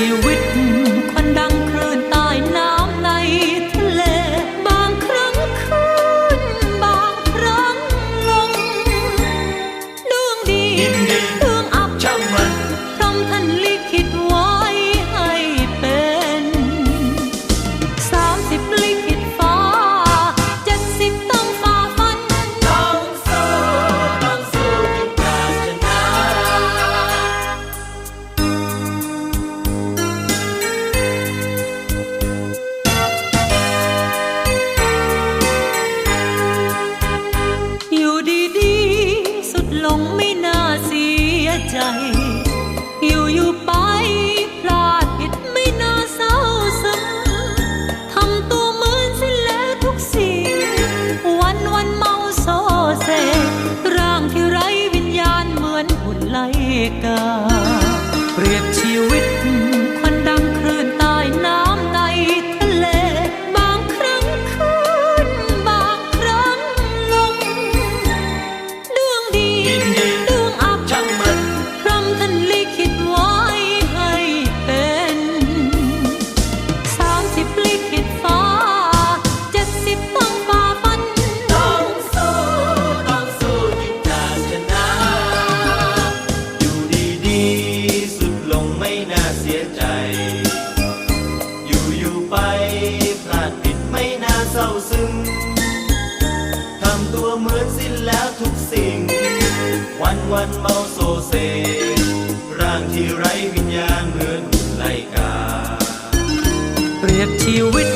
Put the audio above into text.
see written Ta ศร้าซึมทำตัวเหมือนสิ้นแล้วทุกสิ่ง วันวันเมาโซเซ ร่างที่ไร้วิญญาณเหมือนไลกา เปรียบชีวิต